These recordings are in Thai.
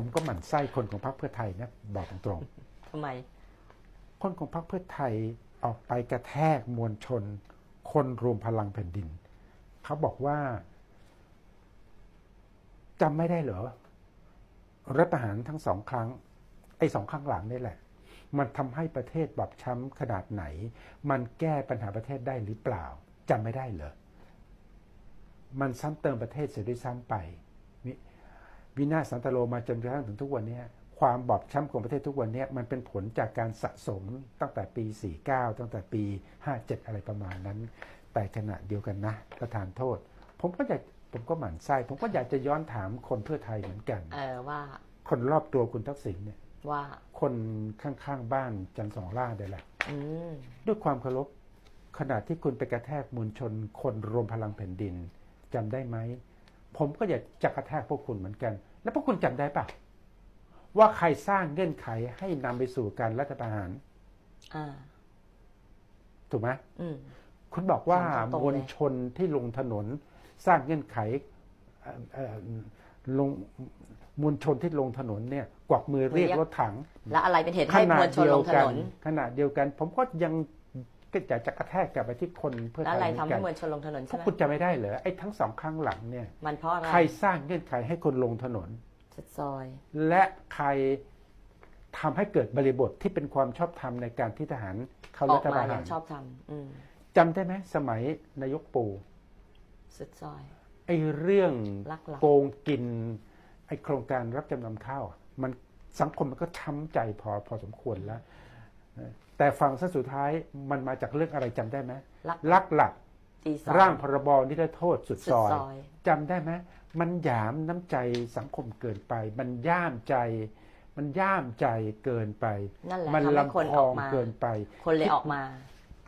ผมก็หมั่นไส้คนของพรรคเพื่อไทยนะบอกตรงทำไมๆคนของพรรคเพื่อไทยออกไปกระแทกมวลชน คนรวมพลังแผ่นดิน เขาบอกว่าจำไม่ได้เหรอรัฐประหารทั้งสองครั้ง ไอ้สองครั้งหลังนี่แหละ มันทำให้ประเทศบอบช้ำขนาดไหน มันแก้ปัญหาประเทศได้หรือเปล่าจำไม่ได้เหรอมันซ้ำเติมประเทศเสียด้วยซ้ำไป วิวินาศสันตโลมาจนกระทั่งถึงทุกวันเนี้ยความบอบช้ำของประเทศทุกวันเนี้ยมันเป็นผลจากการสะสมตั้งแต่ปี 49 ตั้งแต่ปี 57 อะไรประมาณนั้น แต่ขณะเดียวกันนะ ประธานโทษ ผมก็อยากผมก็หมั่นไส้ผมก็อยากจะย้อนถามคนเพื่อไทยเหมือนกัน เออว่า คนรอบตัวคุณทักษิณเนี่ยว่า คนข้างๆบ้านจันทร์สองล่าได้แหละอืมด้วยความเคารพขณะที่คุณไปกระแทกมวลชนคนรวมพลังแผ่นดินจำได้ไหม ผมก็อยากจะกระแทกพวกคุณเหมือนกัน แล้วพวกคุณจำได้ปะว่าใครสร้างเงื่อนไขให้นำไปสู่การรัฐประหารอ่าถูกไหมอืมคุณบอกว่าถามตรงๆมวลชนที่ลงถนนสร้างเงื่อนไขเอ่อเอ่อลงมวลชนที่ลงถนนเนี่ย กวักมือเรียกรถถัง แล้วอะไรเป็นเหตุขให้มณะวลชนเดียลวงถกันนนขณะเดียวกัน ผมก็ยัง ก็อยากจะกระแทกกลับไปที่คนเพื่อแล้วไทอะไรยเหมืทำอนให้กันมวลชนลงถนนพวใช่กไหมคุณจะไม่ได้เหรอไอ้ทั้งสองครั้งหลังเนี่ย มันเพราะอะไรใครสร้างเงื่อนไขให้คนลงถนน สุดซอย และใครทำให้เกิดบริบทที่เป็นความชอบธรรมในการที่ทหารเข้าอรัอกฐปมาระอหาย่ารงชอบทำอืมจำได้ไหมสมัยนายกปู่สุดซอย ไอ้เรื่องลักหลับ โกงกินไอ้โครงการรับจำนำข้าวอะมันสังคมมันก็ช้ำใจพอพอสมควรแล้ว แต่ฟังซะสุดท้ายมันมาจากเรื่องอะไรจำได้ไหมลัก ลักหลับตีซอยร่างพรบนิรโทษสุดสุดซอยซอย จำได้ไหมมันหยามน้ำใจสังคมเกินไป มันย่ามใจ มันย่ามใจเกินไป นั่นแหละมันทำให้คนลำพอออกงมา เกินไป คนเลยออกมา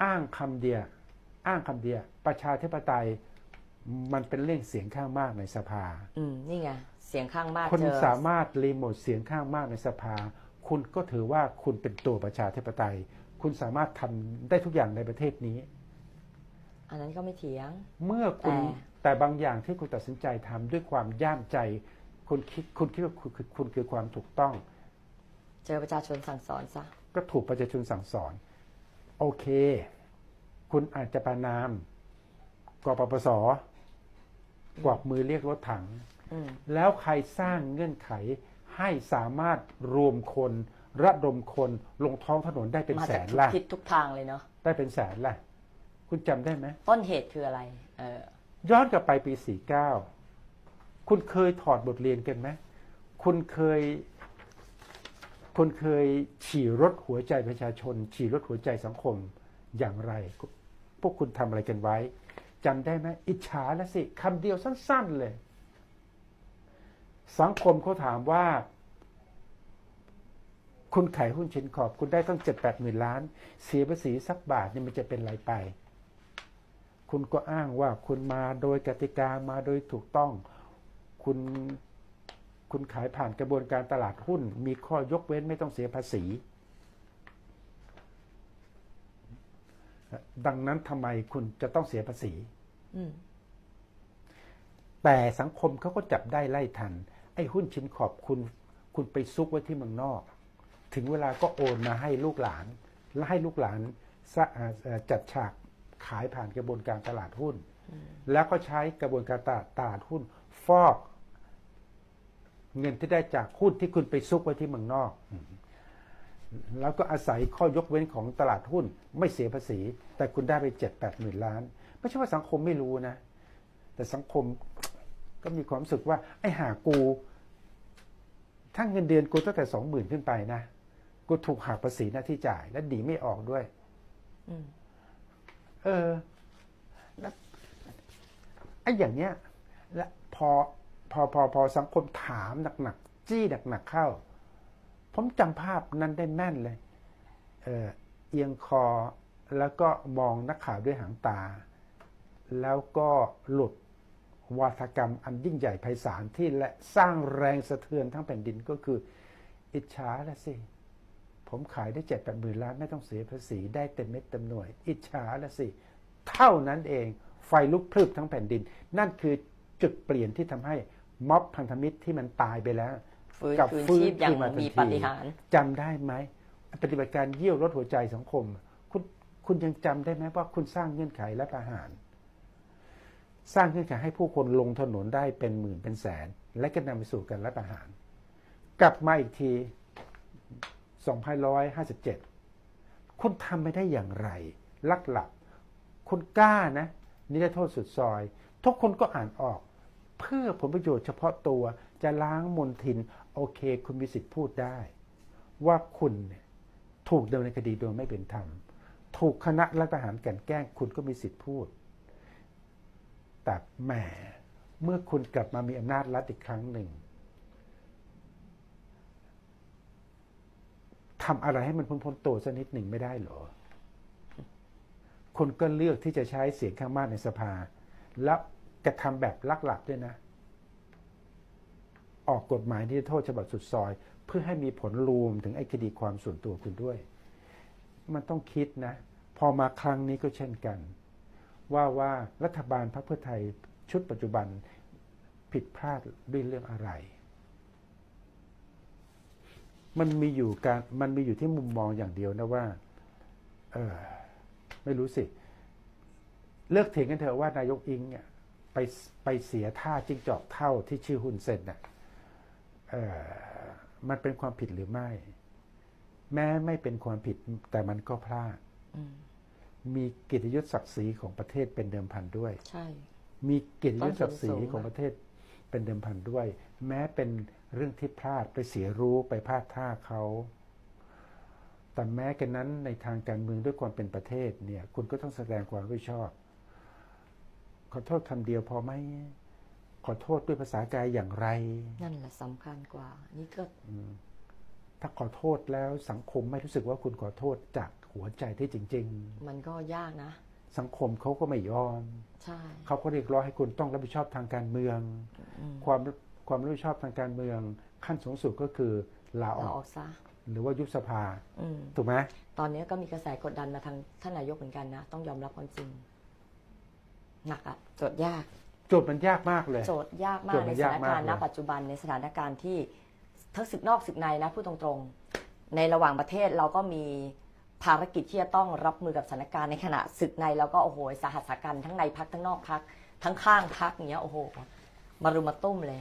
อ้างคำเดียวอ้างคำเดียวประชาธิปไตยมันเป็นเรื่องเสียงข้างมากในสภา อืม นี่ไง เสียงข้างมากคุณเจอ สามารถรีโมทเสียงข้างมากในสภา คุณก็ถือว่าคุณเป็นตัวประชาธิปไตย คุณสามารถทำได้ทุกอย่างในประเทศนี้ อันนั้นก็ไม่เถียง เมื่อคุณแต่แต่บางอย่างที่คุณตัดสินใจทำด้วยความย่ามใจ คุณคิดคุณคิดว่าคุณคือคุณคือความถูกต้อง เจอประชาชนสั่งสอนซะก็ถูกประชาชนสั่งสอน โอเค คุณอาจจะประนามกปปสกวักมือเรียกรถถังอืมแล้วใครสร้างเงื่อนไข ให้สามารถรวมคนระดมคนลงท้องถนนได้เป็นมาแสจากนทุกล่ะ ทิศทุกทางเลยเนาะได้เป็นแสนล่ะ คุณจำได้ไหม ต้นเหตุคืออะไร เออ ย้อนกลับไปปี 49 คุณเคยถอดบทเรียนกันไหม คุณเคย คุณเคยฉี่รถหัวใจประชาชน ฉี่รถหัวใจสังคมอย่างไร พวกคุณทำอะไรกันไว้จำได้ไหม อิจฉาละสิคำเดียวสั้น ๆ เลย สังคมเขาถามว่า คุณขายหุ้นชินขอบคุณได้ตั้งเจ็ดแปดหมื่นล้าน เสียภาษีสักบาทเนี่ยมันจะเป็นไรไป คุณก็อ้างว่าคุณมาโดยกติกามาโดยถูกต้อง คุณคุณขายผ่านกระบวนการตลาดหุ้น มีข้อยกเว้นไม่ต้องเสียภาษี ดังนั้นทำไมคุณจะต้องเสียภาษีอืมแต่สังคมเขาก็จับได้ไล่ทัน ไอ้หุ้นชิ้นขอบคุณ คุณไปซุกไว้ที่เมืองนอก ถึงเวลาก็โอนมาให้ลูกหลาน และให้ลูกหลานจัดฉากขายผ่านกระบวนการตลาดหุ้น แล้วก็ใช้กระบวนการตลาดตลาดหุ้น ฟอก เงินที่ได้จากหุ้นที่คุณไปซุกไว้ที่เมืองนอก แล้วก็อาศัยข้อยกเว้นของตลาดหุ้น ไม่เสียภาษี แต่คุณได้ไปเจ็ดแปดหมื่นล้าน ไม่ใช่ว่าสังคมไม่รู้นะ แต่สังคมก็มีความรู้สึกว่า ไอ้หากู ถ้าเงินเดือนกูตั้งแต่สองหมื่นขึ้นไปนะกูถูกหักภาษีหน้าที่จ่าย และดีไม่ออกด้วยอืมเออแล้วไอ้อย่างเนี้ย และพอพอพอพอสังคมถามหนักๆจี้หนักๆเข้า ผมจำภาพนั้นได้แม่นเลย เออเอียงคอแล้วก็มองนักข่าวด้วยหางตา แล้วก็หลุด วาทกรรมอันยิ่งใหญ่ไพศาลที่และสร้างแรงสะเทือนทั้งแผ่นดินก็คือ อิจฉาละสิ ผมขายได้เจ็ดแปดหมื่นล้านไม่ต้องเสียภาษีได้เต็มเม็ดเต็มหน่วย อิจฉาละสิ เท่านั้นเองไฟลุกพรึบทั้งแผ่นดิน นั่นคือจุดเปลี่ยนที่ทำให้ม็อบพันธมิตรที่มันตายไปแล้วฟื้นกลับคืนฟื้นชีพอย่างขึ้นมาทันมีทีปาฏิหารย์จำได้ไหมปฏิบัติการเยี่ยวรถหัวใจสังคม คุณคุณยังจำได้ไหมว่าคุณสร้างเงื่อนไขและประหาร สร้างเงื่อนไขให้ผู้คนลงถนนได้เป็นหมื่นเป็นแสน และก็นำไปสู่การรัฐประหาร กลับมาอีกที 2557 คุณทำไม่ได้อย่างไร ลักหลับคุณกล้านะ นิรโทษสุดซอย ทุกคนก็อ่านออก เพื่อผลประโยชน์เฉพาะตัวจะล้างมนทิน โอเค คุณมีสิทธิ์พูดได้ ว่าคุณถูกดำเนินคดีโดยไม่เป็นธรรม ถูกคณะรัฐประหารกันแกล้ง คุณก็มีสิทธิ์พูด แต่แหมเมื่อคุณกลับมามีอำนาจรัฐอีกครั้งหนึ่งทำอะไรให้มันพ้นพ้นตัวสักนิดหนึ่งไม่ได้หรอ คนก็เลือกที่จะใช้เสียงข้างมากในสภา แล้วกระทำแบบลักหลับด้วยนะ ออกกฎหมายที่โทษฉบับสุดซอย เพื่อให้มีผลรวมถึงไอ้คดีความส่วนตัวคุณด้วย มันต้องคิดนะ พอมาครั้งนี้ก็เช่นกัน ว่าว่ารัฐบาลพรรคเพื่อไทยชุดปัจจุบันผิดพลาดด้วยเรื่องอะไร มันมีอยู่การมันมีอยู่ที่มุมมองอย่างเดียวนะว่า เออไม่รู้สิ เลิกเถียงกันเถอะว่านายกอิงเนี่ยไปไปเสียท่าจิ้งจอกเท่าที่ชื่อหุนเซนน่ะเออมันเป็นความผิดหรือไม่ แม้ไม่เป็นความผิดแต่มันก็พลาดอื มมีเกียรติยศศักดิ์ศรีของประเทศเป็นเดิมพันด้วย ใช่ มีเกียรติยศศักดิ์ศรีต้นทุนสูงของประเทศเป็นเดิมพันด้วย แม้เป็นเรื่องที่พลาดไปเสียรู้ไปพลาดท่าเขาแต่แม้กันนั้นในทางการเมืองด้วยความเป็นประเทศเนี่ย คุณก็ต้องแสดงความรับผิดชอบ ขอโทษคำเดียวพอไหมขอโทษด้วยภาษากายอย่างไร นั่นแหละสำคัญกว่า นี่ก็ถ้าขอโทษแล้วสังคมไม่รู้สึกว่าคุณขอโทษจาก หัวใจที่จริงมันก็ยากนะๆสังคมเขาก็ไม่ยอม ใช่เขาก็เรียกร้องให้คุณต้องรับผิดชอบทางการเมืองอืมความความรับผิดชอบทางการเมือง ขั้นสูงสุดก็คือลาอเราออกอกซะหรือว่ายุบสภาอืมถูกไหมตอนนี้ก็มีกระแสกดดันมาทางท่านนายกเหมือนกันนะ ต้องยอมรับความจริง หนักอะโจทย์ยาก โจทย์มันยากมากเลย โจทย์ยากมาโจกทย์มัในนสยาถากนมากการณ์ณเลยปัจจุบันในสถานการณ์ที่ทั้งศึกนอกศึกในนะพูดตรงๆ ในระหว่างประเทศเราก็มี ภารกิจที่จะต้องรับมือกับสถานการณ์ในขณะศึกในแล้วก็โอ้โหสหัสสากันทั้งในพักทั้งนอกพักทั้งข้างพักเนี้ยโอ้โหมารุมมาตุ้มเลย